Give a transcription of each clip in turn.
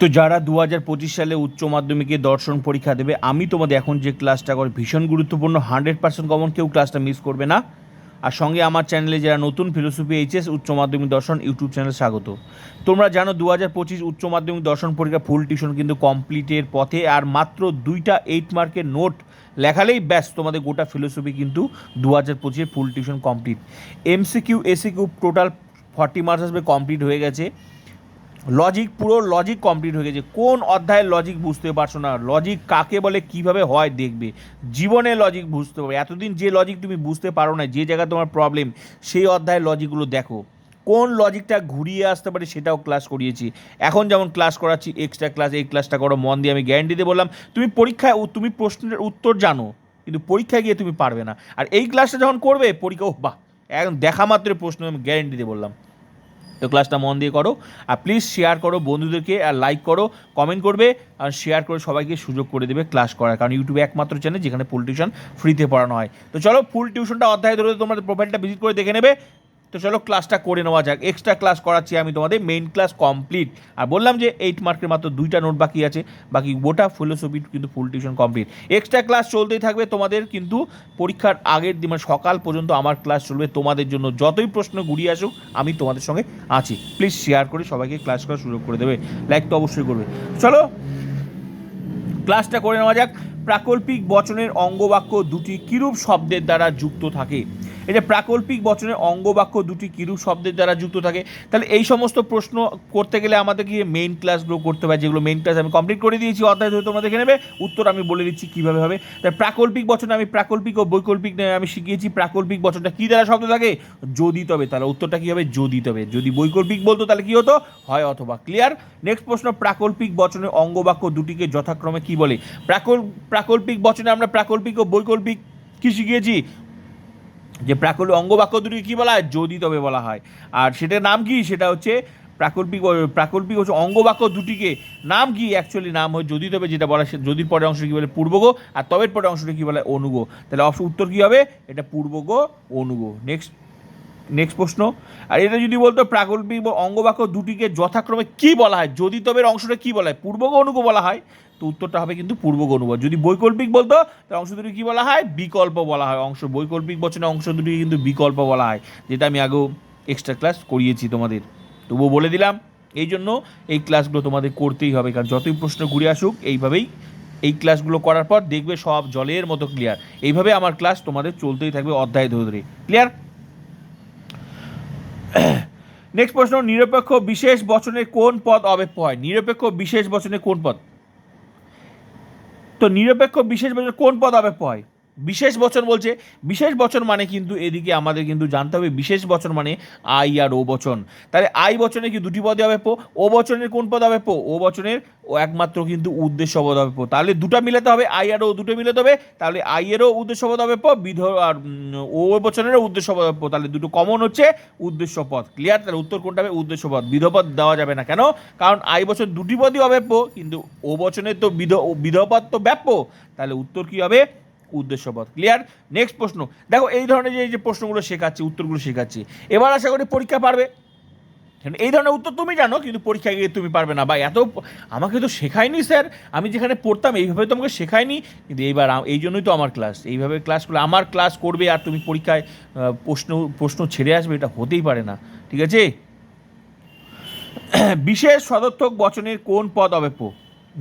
তো যারা দু হাজার পঁচিশ সালে উচ্চ মাধ্যমিকে দর্শন পরীক্ষা দেবে, আমি তোমাদের এখন যে ক্লাসটা করে ভীষণ গুরুত্বপূর্ণ হান্ড্রেড পার্সেন্ট কমন কেউ ক্লাসটা মিস করবে না। আর সঙ্গে আমার চ্যানেলে যারা নতুন ফিলোসফি এইচএস উচ্চ মাধ্যমিক দর্শন ইউটিউব চ্যানেল স্বাগত। তোমরা জানো দু হাজার পঁচিশ উচ্চ মাধ্যমিক দর্শন পরীক্ষা ফুল টিউশন কিন্তু কমপ্লিটের পথে, আর মাত্র দুইটা এইট মার্কের নোট লেখালেই ব্যাস, তোমাদের গোটা ফিলোসফি কিন্তু দু হাজার পঁচিশে full tuition complete MCQ SAQ total forty marks আসবে কমপ্লিট হয়ে গেছে। লজিক পুরো লজিক কমপ্লিট হয়ে গেছে। কোন অধ্যায়ের লজিক বুঝতে পারছ না? লজিক কাকে বলে, কীভাবে হয় দেখবে। জীবনে লজিক বুঝতে পারবে। এতদিন যে লজিক তুমি বুঝতে পারো না যে জায়গায় তোমার প্রবলেম সেই অধ্যায়ের লজিকগুলো দেখো। কোন লজিকটা ঘুরিয়ে আসতে পারে সেটাও ক্লাস করিয়েছি। এখন যেমন ক্লাস করাচ্ছি এক্সট্রা ক্লাস এই ক্লাসটা করো, মন দিয়ে আমি গ্যারান্টি দিয়ে বললাম, তুমি পরীক্ষায় তুমি প্রশ্নের উত্তর জানো, কিন্তু পরীক্ষায় গিয়ে তুমি পারবে না। আর এই ক্লাসটা যখন করবে, পরীক্ষা বাহ! একদম দেখা মাত্র প্রশ্ন আমি গ্যারান্টি দিয়ে বললাম। তো ক্লাসটা মন দিয়ে করো। আর প্লিজ শেয়ার করো বন্ধুদেরকে আর লাইক করো কমেন্ট করবে আর শেয়ার করে সবাইকে সুযোগ করে দেবে ক্লাস করার। কারণ ইউটিউবে একমাত্র চ্যানেল যেখানে ফুল টিউশন ফ্রিতে পড়ানো হয়। তো চলো ফুল টিউশনটা অধ্যায় ধরে তোমাদের প্রোফাইলটা ভিজিট করে দেখে নেবে। তো চলো ক্লাসটা করে নেওয়া যাক। এক্সট্রা ক্লাস করাচ্ছি আমি তোমাদের মেইন ক্লাস কমপ্লিট আর বললাম যে এইট মার্কের মাত্র দুইটা নোট বাকি আছে, বাকি গোটা ফিলোসফি কিন্তু full tuition complete extra class চলতেই থাকবে তোমাদের, কিন্তু পরীক্ষার আগের দিন মানে সকাল পর্যন্ত আমার ক্লাস চলবে তোমাদের জন্য। যতই প্রশ্ন ঘুরিয়ে আসুক, আমি তোমাদের সঙ্গে আছি। প্লিজ শেয়ার করে সবাইকে ক্লাস করার সুযোগ করে দেবে। লাইক তো অবশ্যই করবে। চলো ক্লাসটা করে নেওয়া যাক। প্রাকল্পিক বচনের অঙ্গবাক্য দুটি কিরূপ শব্দের দ্বারা যুক্ত থাকে? এই যে প্রাকল্পিক বচনের অঙ্গবাক্য দুটি কিরূপ শব্দের দ্বারা যুক্ত থাকে, তাহলে এই সমস্ত প্রশ্ন করতে গেলে আমাদের কি মেইন ক্লাসগুলো করতে হবে যেগুলো মেইন ক্লাস আমি কমপ্লিট করে দিয়েছি, অধ্যায় ধরে তোমরা দেখে নেবে, উত্তর আমি বলে দিচ্ছি কীভাবে হবে। তাই প্রাকল্পিক বচনে আমি প্রাকল্পিক ও বৈকল্পিক নিয়ে আমি শিখিয়েছি, প্রাকল্পিক বচনটা কী দ্বারা শব্দ থাকে? যদি তবে, তাহলে উত্তরটা কী হবে? যদি তবে। যদি বৈকল্পিক বলতো, তাহলে কী হতো? হয় অথবা ক্লিয়ার নেক্সট প্রশ্ন, প্রাকল্পিক বচনের অঙ্গবাক্য দুটিকে যথাক্রমে কী বলে? প্রাকল, প্রাকল্পিক বচনে আমরা প্রাকল্পিক ও বৈকল্পিক কী শিখিয়েছি? যে প্রাকল্পিক অঙ্গবাক্য দুটি কী বলা হয়? যদি তবে বলা হয়। আর সেটার নাম কি? সেটা হচ্ছে প্রাকল্পিক প্রাকল্পিক হচ্ছে অঙ্গবাক্য দুটিকে নাম কি? অ্যাকচুয়ালি নাম হয় যদি তবে, যেটা বলা যদির পরের অংশটা কী বলে পূর্বগ, আর তবের পরে অংশটা কী বলে অনুগ। তাহলে অপশন উত্তর কী হবে? এটা পূর্বগ, অনুগ। নেক্সট নেক্সট প্রশ্ন। আর এটা যদি বলতো প্রাকল্পিক বা অঙ্গবাক্য দুটিকে যথাক্রমে কি বলা হয়? যদি তবের অংশটা কি বলা হয়? পূর্বগ অনুগ বলা হয়। তো উত্তরটা হবে কিন্তু পূর্বগ অনুগ যদি বৈকল্পিক বলতো, তাহলে অংশ দুটি কি বলা হয়? বিকল্প বলা হয় অংশ। বৈকল্পিক বচনে অংশ দুটি কিন্তু বিকল্প বলা হয়, যেটা আমি আগেও এক্সট্রা ক্লাস করিয়েছি তোমাদের। তবুও বলে দিলাম এই জন্য এই ক্লাসগুলো তোমাদের করতেই হবে, কারণ যতই প্রশ্ন ঘুরে আসুক, এইভাবেই এই ক্লাসগুলো করার পর দেখবে সব জলের মতো ক্লিয়ার এইভাবে আমার ক্লাস তোমাদের চলতেই থাকবে অধ্যায় ধরে ধরে। ক্লিয়ার নেক্সট প্রশ্ন, নিরপেক্ষ বিশেষ বচনে কোন পদ অব্যপ্য হয়? নিরপেক্ষ বিশেষ বচনে কোন পদ? তো নিরপেক্ষ বিশেষ বচনে কোন পদ অব্যপ্য হয়? বিশেষ বচন বলছে, বিশেষ বচন মানে কিন্তু এদিকে আমাদের কিন্তু জানতে হবে, বিশেষ বচন মানে আই আর ও বচন। তাহলে আই বচনে কি দুটি পদে অব্যপ্য ও বচনের কোন পদ অব্যপ্য ও বচনের ও একমাত্র কিন্তু উদ্দেশ্য পদ অব্যপ্য তাহলে দুটো মিলাতে হবে, আই আর ও দুটো মিলাতে হবে, তাহলে আই এরও উদ্দেশ্য পদ অব্যপ্য বিধ আর ও বচনেরও উদ্দেশ্য পদ অব্যপ্য তাহলে দুটো কমন হচ্ছে উদ্দেশ্য পদ। ক্লিয়ার তাহলে উত্তর কোনটা হবে? উদ্দেশ্য পদ। বিধপদ দেওয়া যাবে না। কেন? কারণ আই বছর দুটি পদই অব্যাপ্য কিন্তু ও বচনের তো বিধ বিধপদ তো ব্যাপ্য। তাহলে উত্তর কি হবে? উদ্দেশ্যপদ ক্লিয়ার নেক্সট প্রশ্ন। দেখো, এই ধরনের যে, এই যে প্রশ্নগুলো শেখাচ্ছি, উত্তরগুলো শেখাচ্ছি, এবার আশা করি পরীক্ষা পারবে। এই ধরনের উত্তর তুমি জানো, কিন্তু পরীক্ষায় গিয়ে তুমি পারবে না। বা এত আমাকে তো শেখায়নি স্যার। আমি যেখানে পড়তাম, এইভাবে তো আমাকে শেখায়নি। কিন্তু এইবার এই জন্যই তো আমার ক্লাস। এইভাবে ক্লাস করলে, আমার ক্লাস করবে আর তুমি পরীক্ষায় প্রশ্ন প্রশ্ন ছেড়ে আসবে, এটা হতেই পারে না। ঠিক আছে? বিশেষ সদর্থক বচনের কোন পদ অব্যপ্য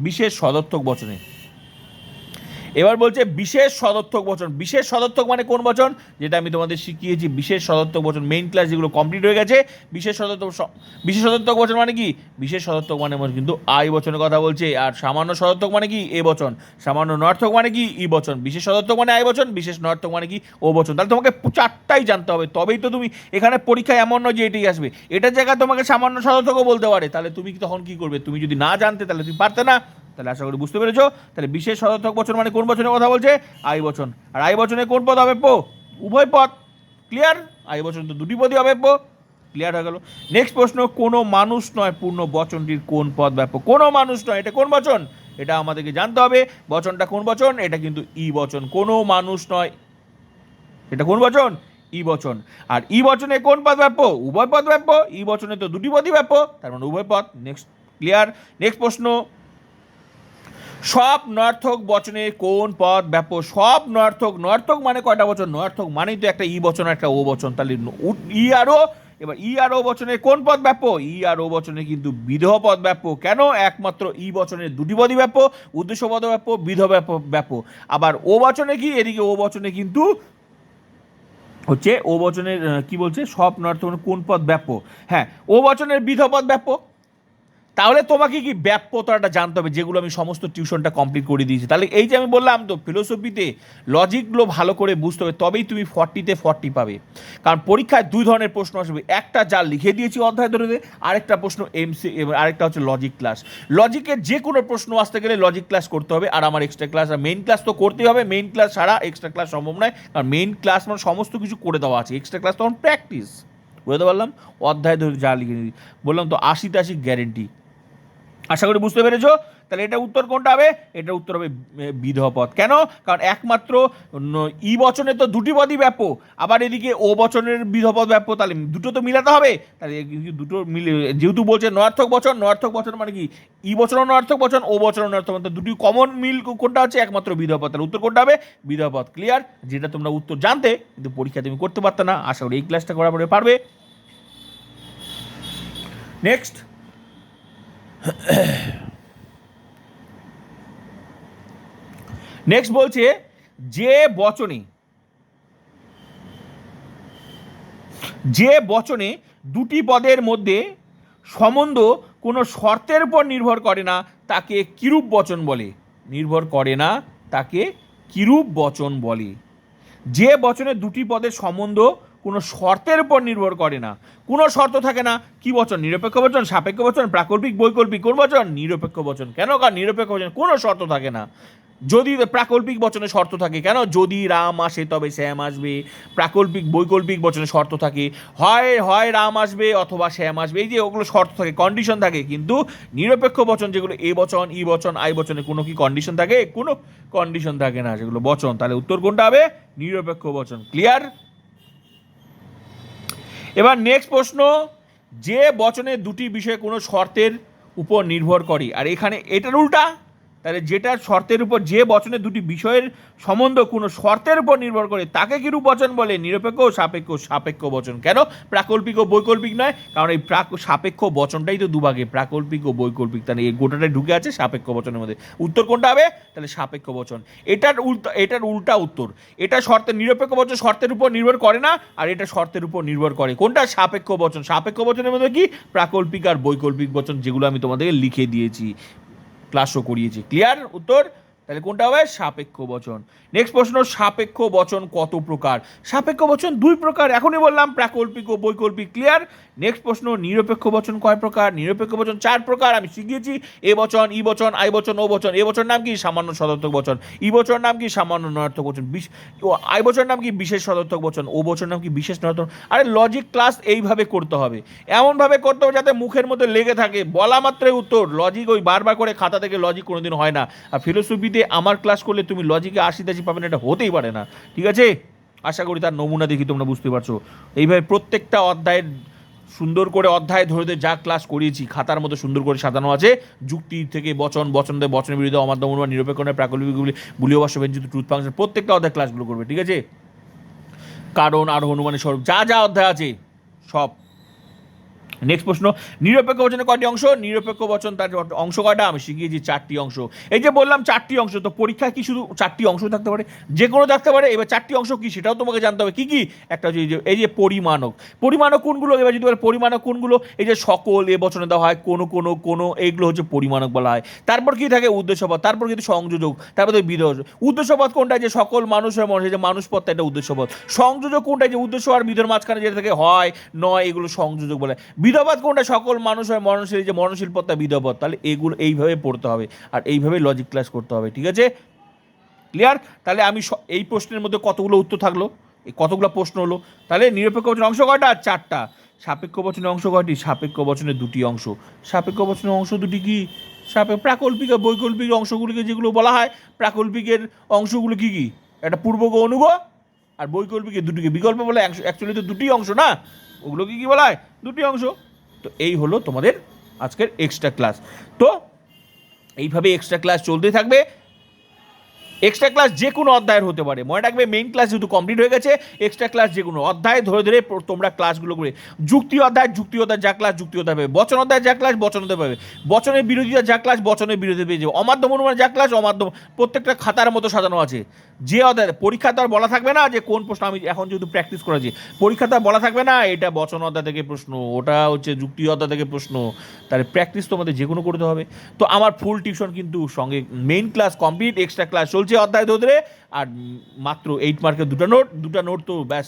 বিশেষ সদর্থক বচনে। এবার বলছে বিশেষ সদর্থক বচন। বিশেষ সদর্থক মানে কোন বচন? যেটা আমি তোমাদের শিখিয়েছি, বিশেষ সদর্থক বচন। মেইন ক্লাস যেগুলো কমপ্লিট হয়ে গেছে, বিশেষ সদর্থক বিশেষ সদর্থক বচন মানে কি? বিশেষ সদর্থক মানে কিন্তু আই বচনের কথা বলছে, আর সামান্য সদর্থক মানে কি? এ বচন। সামান্য নর্থক মানে কি? ই বচন। বিশেষ সদর্থক মানে আই বচন, বিশেষ নর্থক মানে কি? ও বচন। তাহলে তোমাকে চারটাই জানতে হবে। তবেই তো তুমি এখানে পরীক্ষায় এমন নয় যে এটাই আসবে। এটার জায়গায় তোমাকে সামান্য সদর্থকও বলতে পারে। তাহলে তুমি তখন কি করবে? তুমি যদি না জানতে, তাহলে তুমি পারতে না। তাহলে আশা করি বুঝতে পেরেছ? তাহলে বিশেষ সদর্থক বচন মানে কোন বচনের কথা বলছে? আই বচন। আর আই বচনে কোন পদ অব্যপ্য উভয় পদ। ক্লিয়ার আই বচন তো দুটি পদই অব্যপ্য ক্লিয়ার হয়ে গেল। নেক্সট প্রশ্ন, কোনো মানুষ নয় পূর্ণ বচনটির কোন পদ ব্যাপক? কোনো মানুষ নয়, এটা কোন বচন? এটা আমাদেরকে জানতে হবে। বচনটা কোন বচন? এটা কিন্তু ই বচন। কোনো মানুষ নয়। এটা কোন বচন? ই বচন। আর ই বচনে কোন পদ ব্যাপ্য উভয় পদ ব্যাপ্য ই বচনে তো দুটি পদই ব্যাপ্য তার মানে উভয় পদ। নেক্সট ক্লিয়ার নেক্সট প্রশ্ন সব নর্থক বচনে কোন পদ ব্যাপ সব নর্থক নর্থক মানে কয়টা বচন? নর্থক মানেই তো একটা ই বচন একটা ও বচন। তাহলে ই আর ও, এবার ই আর ও বচনে কোন পদ ব্যাপ ই আর ও বচনে কিন্তু বিধ পদ ব্যাপ কেন একমাত্র ই বচনের দুটি পদই ব্যাপ উদ্দেশ্য পদ ব্যাপ বিধ ব্যাপ ব্যাপ আবার ও বচনে কি? এদিকে ও বচনে কিন্তু হচ্ছে ও বচনের কি বলছে? সব নর্থ মানে কোন পদ ব্যাপ্য হ্যাঁ ও বচনের বিধ পদ ব্যাপ্য তাহলে তোমাকে কি ব্যাপ্যতাটা জানতে হবে, যেগুলো আমি সমস্ত টিউশনটা কমপ্লিট করে দিয়েছি? তাহলে এই যে আমি বললাম তো ফিলোসফিতে লজিকগুলো ভালো করে বুঝতে হবে, তবেই তুমি ফর্টিতে ফর্টি পাবে। কারণ পরীক্ষায় দুই ধরনের প্রশ্ন আসবে, একটা যা লিখে দিয়েছি অধ্যায় ধরে, আরেকটা প্রশ্ন এমসি আরেকটা হচ্ছে লজিক ক্লাস লজিকের যে কোনো প্রশ্ন আসতে গেলে লজিক ক্লাস করতে হবে, আর আমার এক্সট্রা ক্লাস আর মেইন ক্লাস তো করতেই হবে মেইন ক্লাস ছাড়া এক্সট্রা ক্লাস সম্ভব নয়, কারণ মেইন ক্লাস মানে সমস্ত কিছু করে দেওয়া আছে এক্সট্রা ক্লাস তখন প্র্যাকটিস বুঝতে পারলাম? অধ্যায় ধরে যা লিখে বললাম তো আশি গ্যারেন্টি আশা করি বুঝতে পেরেছ? তাহলে এটা উত্তর কোনটা হবে? এটা উত্তর হবে এ, বিধবা পদ। কেন? কারণ একমাত্র ই বচনে তো দুটি পদই ব্যাপ আবার এদিকে ও বচনের বিধপদ ব্যাপ তাহলে দুটো তো মিলাতে হবে। তাহলে দুটো মিলে যেহেতু বলছে নয়ার্থক বচন নয়ার্থক বচন মানে কি? ই বচন নয়ার্থক বচন ও বচন নয়ার্থক বচন দুটি কমন মিল কোনটা হচ্ছে? একমাত্র বিধপদ তাহলে উত্তর কোনটা হবে? বিধপদ ক্লিয়ার যেটা তোমরা উত্তর জানতে কিন্তু পরীক্ষা তুমি করতে পারতে না। আশা করি এই ক্লাসটা করার পরে পারবে। নেক্সট নেক্সট বলছে যে বচনে যে বচনে দুটি পদের মধ্যে সম্বন্ধ কোনো শর্তের উপর নির্ভর করে না, তাকে কিরূপ বচন বলে? নির্ভর করে না, তাকে কিরূপ বচন বলে। যে বচনে দুটি পদের সম্বন্ধ কোনো শর্তের উপর নির্ভর করে না। কোনো শর্ত থাকে না, কি বচন? নিরপেক্ষ বচন, সাপেক্ষ বচন, প্রাকল্পিক, বৈকল্পিক, কোন বচন? নিরপেক্ষ বচন। কেন? কারণ নিরপেক্ষ বচন কোনো শর্ত থাকে না। যদি প্রাকল্পিক বচনে শর্ত থাকে, কেন? যদি রাম আসে, তবে শ্যাম আসবে। প্রাকল্পিক, বৈকল্পিক বচনে শর্ত থাকে, হয় হয় রাম আসবে অথবা শ্যাম আসবে, এই যে ওগুলো শর্ত থাকে কন্ডিশন থাকে, কিন্তু নিরপেক্ষ বচন যেগুলো, এ বচন, ই বচন, আই বচনে কোনো কি কন্ডিশন থাকে? কোনো কন্ডিশন থাকে না, সেগুলো বচন। তাহলে উত্তর কোনটা হবে? নিরপেক্ষ বচন। ক্লিয়ার এবার নেক্সট প্রশ্ন, যে বচনে দুটি বিষয়ে কোনো শর্তের উপর নির্ভর করি, আর এখানে এটার উল্টা। তাহলে যেটা শর্তের উপর যে বচনে দুটি বিষয়ের সম্বন্ধ কোনো শর্তের উপর নির্ভর করে, তাকে কিরূপ বচন বলে? নিরপেক্ষ সাপেক্ষ সাপেক্ষ বচন। কেন? প্রাকল্পিক ও বৈকল্পিক নয়, কারণ এই প্রাক, সাপেক্ষ বচনটাই তো দুভাগে, প্রাকল্পিক ও বৈকল্পিক। তাহলে এই গোটাটাই ঢুকে আছে সাপেক্ষ বচনের মধ্যে। উত্তর কোনটা হবে? তাহলে সাপেক্ষ বচন। এটার উল্টা এটার উল্টা উত্তর। এটা শর্তের নিরপেক্ষ বচন শর্তের উপর নির্ভর করে না, আর এটা শর্তের উপর নির্ভর করে। কোনটা? সাপেক্ষ বচন। সাপেক্ষ বচনের মধ্যে কি? প্রাকল্পিক আর বৈকল্পিক বচন, যেগুলো আমি তোমাদেরকে লিখে দিয়েছি। ক্লাসও করিয়েছি। ক্লিয়ার উত্তর? তাহলে কোনটা হবে? সাপেক্ষ বচন। নেক্সট প্রশ্ন, সাপেক্ষ বচন কত প্রকার? সাপেক্ষ বচন দুই প্রকার, এখনই বললাম, প্রাকল্পিক ও বৈকল্পিক ক্লিয়ার নেক্সট প্রশ্ন, নিরপেক্ষ বচন কয় প্রকার? নিরপেক্ষ বচন চার প্রকার, আমি শিখিয়েছি। এ বচন, ই বচন, আই বচন, ও বচন। এ বচন নাম কি? সামান্য সদর্থক বচন। ই বচন নাম কি? সামান্য নয়ার্থক বচন। আই বচন নাম কি? বিশেষ সদর্থক বচন। ও বচন নাম কি? বিশেষ নয়ার্থক আরে লজিক ক্লাস এইভাবে করতে হবে। এমনভাবে করতে হবে যাতে মুখের মধ্যে লেগে থাকে। বলা মাত্রই উত্তর। লজিক ওই বারবার করে খাতা থেকে লজিক কোনোদিন হয় না। আর ফিলোসফিতে আমার ক্লাস করলে তুমি লজিকে আশি দাশি পাবে না, এটা হতেই পারে না। ঠিক আছে? আশা করি তার নমুনা দেখি তোমরা বুঝতে পারছ। এইভাবে প্রত্যেকটা অধ্যায়ের সুন্দর করে অধ্যায় ধরে যা ক্লাস করিয়েছি, খাতার মতো সুন্দর করে সাজানো আছে। যুক্তি থেকে বচন বচন দেয় বচনের বিরুদ্ধে অমাধ্যম অনুমান নিরপেক্ষণের প্রাকল্পিকগুলি বুলীয় বাষ্য ব্যঞ্জিত ট্রুথ ফাংশন প্রত্যেকটা অধ্যায় ক্লাসগুলো করবে, ঠিক আছে? কারণ আর হনুমানের স্বরূপ, যা যা অধ্যায় আছে, সব নেক্সট প্রশ্ন, নিরপেক্ষ বচনের কয়টি অংশ? নিরপেক্ষ বচন তার অংশ কয়টা? আমি শিখিয়েছি চারটি অংশ। এই যে বললাম চারটি অংশ, তো পরীক্ষায় কি শুধু চারটি অংশ থাকতে পারে? যে কোনো থাকতে পারে, এবার চারটি অংশ কি সেটাও তোমাকে জানতে হবে। কি কি? একটা হচ্ছে এই যে পরিমাণক। পরিমাণক কোনগুলো? এবার যদি বলে পরিমাণক কোনগুলো? এই যে সকল এ বচনে দেওয়া হয়, কোনো কোনো কোনো এইগুলো হচ্ছে পরিমাণক বলা হয়। তারপর কি থাকে? উদ্দেশ্যপদ তারপর কিন্তু সংযোজক। তারপর তো বিধ উদ্দেশ্যপদ কোনটা? যে সকল মানুষের মনে যে মানুষ পদটা এটা উদ্দেশ্যপদ সংযোজক কোনটা? যে উদ্দেশ্য আর বিধর মাঝখানে যেটা থেকে, হয়, নয়, এগুলো সংযোজক বলে। বিধবাদ কোনটা? সকল মানুষ হয় মরণশীল যে মরণশীল পদটা বিধবদ। তাহলে এগুলো এইভাবে পড়তে হবে আর এইভাবে লজিক ক্লাস করতে হবে, ঠিক আছে? ক্লিয়ার তাহলে আমি এই প্রশ্নের মধ্যে কতগুলো উত্তর থাকল? কতগুলো প্রশ্ন হলো? তাহলে নিরপেক্ষ বচনের অংশ কয়টা? চারটা। সাপেক্ষ বচনের অংশ কয়টি? সাপেক্ষ বচনের দুটি অংশ। সাপেক্ষ বচনের অংশ দুটি কি? সাপেক্ষ প্রাকল্পিক আর বৈকল্পিক অংশগুলিকে যেগুলো বলা হয়, প্রাকল্পিকের অংশগুলো কি কি? একটা পূর্বগ, অনুগ আর বৈকল্পিকের দুটিকে। বিকল্প বলে অ্যাকচুয়ালি তো দুটি অংশ না? ওগুলো কী কী বলা হয়? দুটি অংশ। তো এই হলো তোমাদের আজকের এক্সট্রা ক্লাস তো, এইভাবে এক্সট্রা ক্লাস চলতে থাকবে। এক্সট্রা ক্লাস যে কোনো অধ্যায়ের হতে পারে। মনে রাখবে মেইন ক্লাস যেহেতু কমপ্লিট হয়ে গেছে এক্সট্রা ক্লাস যে কোনো অধ্যায় ধরে ধরে তোমরা ক্লাসগুলো করে যুক্তি অধ্যায় যুক্তি অধ্যায় যা ক্লাস যুক্তি অধ্যায় পাবে। বচন অধ্যায় যা ক্লাস বচন অধ্যায় পাবে। বচনের বিরোধিতা যা ক্লাস বচনের বিরোধী পেয়ে যাবে। অমাধ্যম অনুমান যা ক্লাস অমাধ্যম প্রত্যেকটা খাতার মতো সাজানো আছে। যে অধ্যায় পরীক্ষা তো আর বলা থাকবে না যে কোন প্রশ্ন আমি এখন যেহেতু প্র্যাকটিস করেছি। পরীক্ষা তো আর বলা থাকবে না, এটা বচন অধ্যায় থেকে প্রশ্ন, ওটা হচ্ছে যুক্তি অধ্যায় থেকে প্রশ্ন। তাহলে প্র্যাকটিস তোমাদের যে কোনো করতে হবে। তো আমার ফুল টিউশন কিন্তু সঙ্গে main class complete extra class চলছে। অধ্যায় ধরে ধরে। আর মাত্র এইট মার্কের দুটো নোট দুটো নোট তো ব্যাস,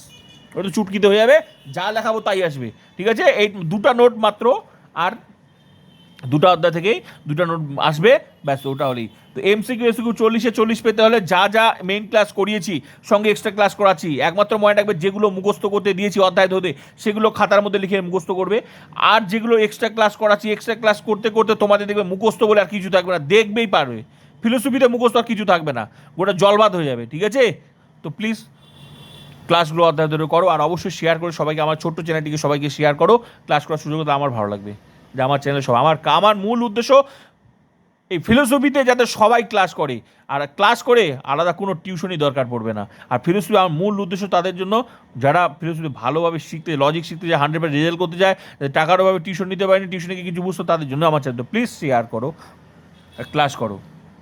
ওটা তো চুটকিতে হয়ে যাবে। যা লেখাবো তাই আসবে, ঠিক আছে? এইট দুটো নোট মাত্র, আর দুটো অধ্যায় থেকেই দুটো নোট আসবে, ব্যাস ওটা হলেই। তো এমসিকিউ এসিকিউ চল্লিশে চল্লিশ পেতে হলে যা যা মেইন ক্লাস করিয়েছি, সঙ্গে এক্সট্রা ক্লাস করাচ্ছি, একমাত্র মনে রাখবে যেগুলো মুখস্থ করতে দিয়েছি অধ্যায় ধরে, সেগুলো খাতার মধ্যে লিখে মুখস্থ করবে। আর যেগুলো এক্সট্রা ক্লাস করাচ্ছি এক্সট্রা ক্লাস করতে করতে তোমাদের দেখবে মুখস্থ বলে আর কিছু থাকবে না, দেখবেই পারবে। ফিলোসফিতে মুখস্থ আর কিছু থাকবে না। গোটা জলবাদ হয়ে যাবে, ঠিক আছে? তো প্লিজ ক্লাসগুলো অধ্যায় ধরে করো আর অবশ্যই শেয়ার করে সবাইকে, আমার ছোট্ট চ্যানেলটিকে সবাইকে শেয়ার করো। ক্লাস করার সুযোগ আমার ভালো লাগবে। যে আমার চ্যানেল সব আমার আমার মূল উদ্দেশ্য এই ফিলোসফিতে যাতে সবাই ক্লাস করে। আর ক্লাস করে আলাদা কোনো টিউশনই দরকার পড়বে না। আর ফিলোসফি আমার মূল উদ্দেশ্য তাদের জন্য, যারা ফিলোসফি ভালোভাবে শিখতে লজিক শিখতে যায় হান্ড্রেড পার্সেন্ট রেজাল্ট করতে যায় টাকারভাবে টিউশন নিতে পারেনি টিউশনে কিছু বুঝতো, তাদের জন্য আমার চ্যানেল প্লিজ শেয়ার করো। ক্লাস করো।